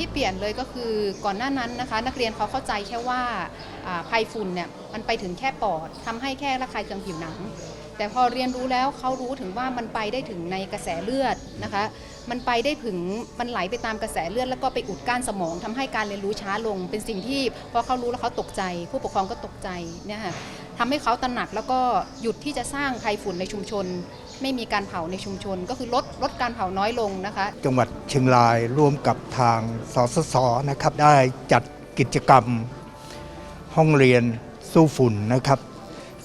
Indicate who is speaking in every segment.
Speaker 1: ที่เปลี่ยนเลยก็คือก่อนหน้านั้นนะคะ นักเรียนเขาเข้าใจแค่ว่าอ่าภัยฝุ่นเนี่ยมันไปถึงแค่ปอดทำให้แค่ระคายเคืองผิวหนัง แต่พอเรียนรู้แล้วเขารู้ถึงว่ามันไปได้ถึงในกระแสเลือดนะคะ มันไปได้ถึงมันไหลไปตามกระแสเลือด แล้วก็ไปอุดก้านสมองทำให้การเรียนรู้ช้าลง เป็นสิ่งที่พอเขารู้แล้วเขาตกใจ ผู้ปกครองก็ตกใจเนี่ยค่ะ ทำให้เขาตระหนักแล้วก็หยุดที่จะสร้างภัยฝุ่นในชุมชน ไม่มีการเผาในชุมชน ก็คือลดลดการเผาน้อยลงนะคะ
Speaker 2: จังหวัดเชียงรายร่วมกับทางสสสนะครับได้จัดกิจกรรมห้องเรียนสู้ฝุ่นนะครับ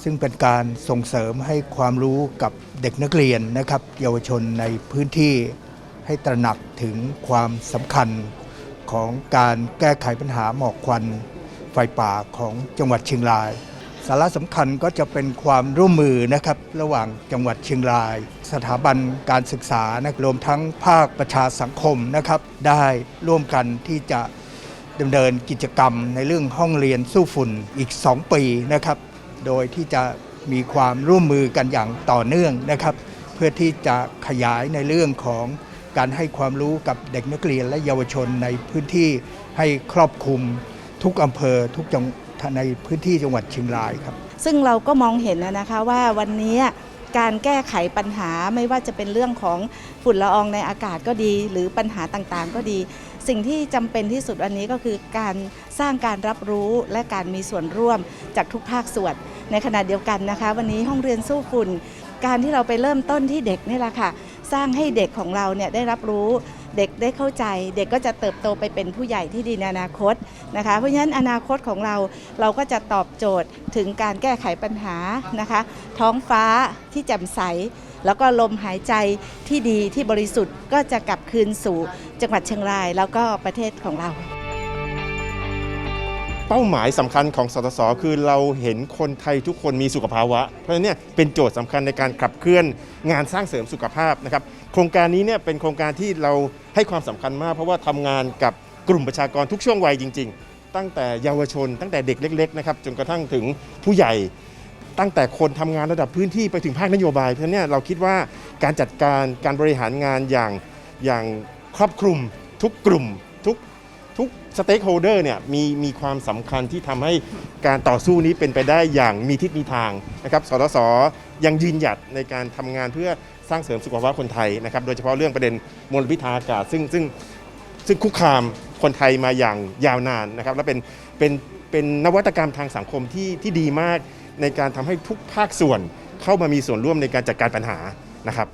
Speaker 2: ซึ่งเป็นการส่งเสริมให้ความรู้กับเด็กนักเรียนนะครับ เยาวชนในพื้นที่ให้ตระหนักถึงความสำคัญของการแก้ไขปัญหาหมอกควันไฟป่าของจังหวัดเชียงราย สาระสำคัญก็จะเป็นความร่วมมือนะครับระหว่างจังหวัดเชียงราย สถาบันการศึกษานะรวมทั้งภาคประชาสังคมนะครับ ได้ร่วมกันที่จะดำเนินกิจกรรมในเรื่องห้องเรียนสู้ฝุ่นอีก 2 ปีนะครับ โดยที่จะมีความร่วมมือกันอย่างต่อเนื่องนะครับ เพื่อที่จะขยายในเรื่องของการให้ความรู้กับเด็กนักเรียนและเยาวชนในพื้นที่ให้ครอบคลุมทุกอำเภอทุกจัง ในพื้นที่จังหวัดเชียงรายครับ
Speaker 3: ซึ่งเราก็มองเห็นนะนะคะว่าวันนี้การแก้ไขปัญหาไม่ว่าจะเป็นเรื่องของฝุ่นละอองในอากาศก็ดี หรือปัญหาต่างๆ ก็ดี สิ่งที่จำเป็นที่สุดวันนี้ก็คือการสร้างการรับรู้และการมีส่วนร่วมจากทุกภาคส่วน ในขณะเดียวกันนะคะ วันนี้ห้องเรียนสู้ฝุ่น การที่เราไปเริ่มต้นที่เด็กนี่แหละค่ะ สร้างให้เด็กของเราเนี่ยได้รับรู้ เด็กได้เข้าใจเด็กก็จะเติบโตไปเป็นผู้ใหญ่ที่ดีในอนาคตนะคะเพราะฉะนั้นอนาคตของเราเราก็จะตอบโจทย์ถึงการแก้ไขปัญหานะคะ ท้องฟ้าที่แจ่มใส แล้วก็ลมหายใจที่ดีที่บริสุทธิ์ก็จะกลับคืนสู่จังหวัดเชียงราย แล้วก็ประเทศของเรา
Speaker 4: เป้าหมายสำคัญของสตสคือเราเห็นคนไทยทุกคนมีสุขภาวะ เพราะฉะนั้นเนี่ยเป็นโจทย์สำคัญในการขับเคลื่อนงานสร้างเสริมสุขภาพนะครับโครงการนี้เนี่ยเป็นโครงการที่เราให้ความสำคัญมาก เพราะว่าทำงานกับกลุ่มประชากรทุกช่วงวัยจริง ๆ ตั้งแต่เยาวชน ตั้งแต่เด็กเล็กๆนะครับจนกระทั่งถึงผู้ใหญ่ตั้งแต่คนทำงานระดับพื้นที่ไปถึงภาคนโยบาย เพราะฉะนั้นเนี่ยเราคิดว่าการจัดการการบริหารงานอย่างอย่างครอบคลุมทุกกลุ่มทุก สเต็กโฮเดอร์เนี่ยมีมีความสำคัญที่ทำให้การต่อสู้นี้เป็นไปได้อย่างมีทิศมีทางนะครับสสยังยืนหยัดในการทำงานเพื่อสร้างเสริมสุขภาพคนไทยนะครับโดยเฉพาะเรื่องประเด็นมลพิษทางอากาศซึ่งซึ่ง ซึ่งคุกคามคนไทยมาอย่างยาวนานนะครับ และเป็นเป็นเป็นนวัตกรรมทางสังคมที่ที่ดีมากในการทำให้ทุกภาคส่วนเข้ามามีส่วนร่วมในการจัดการปัญหานะครับ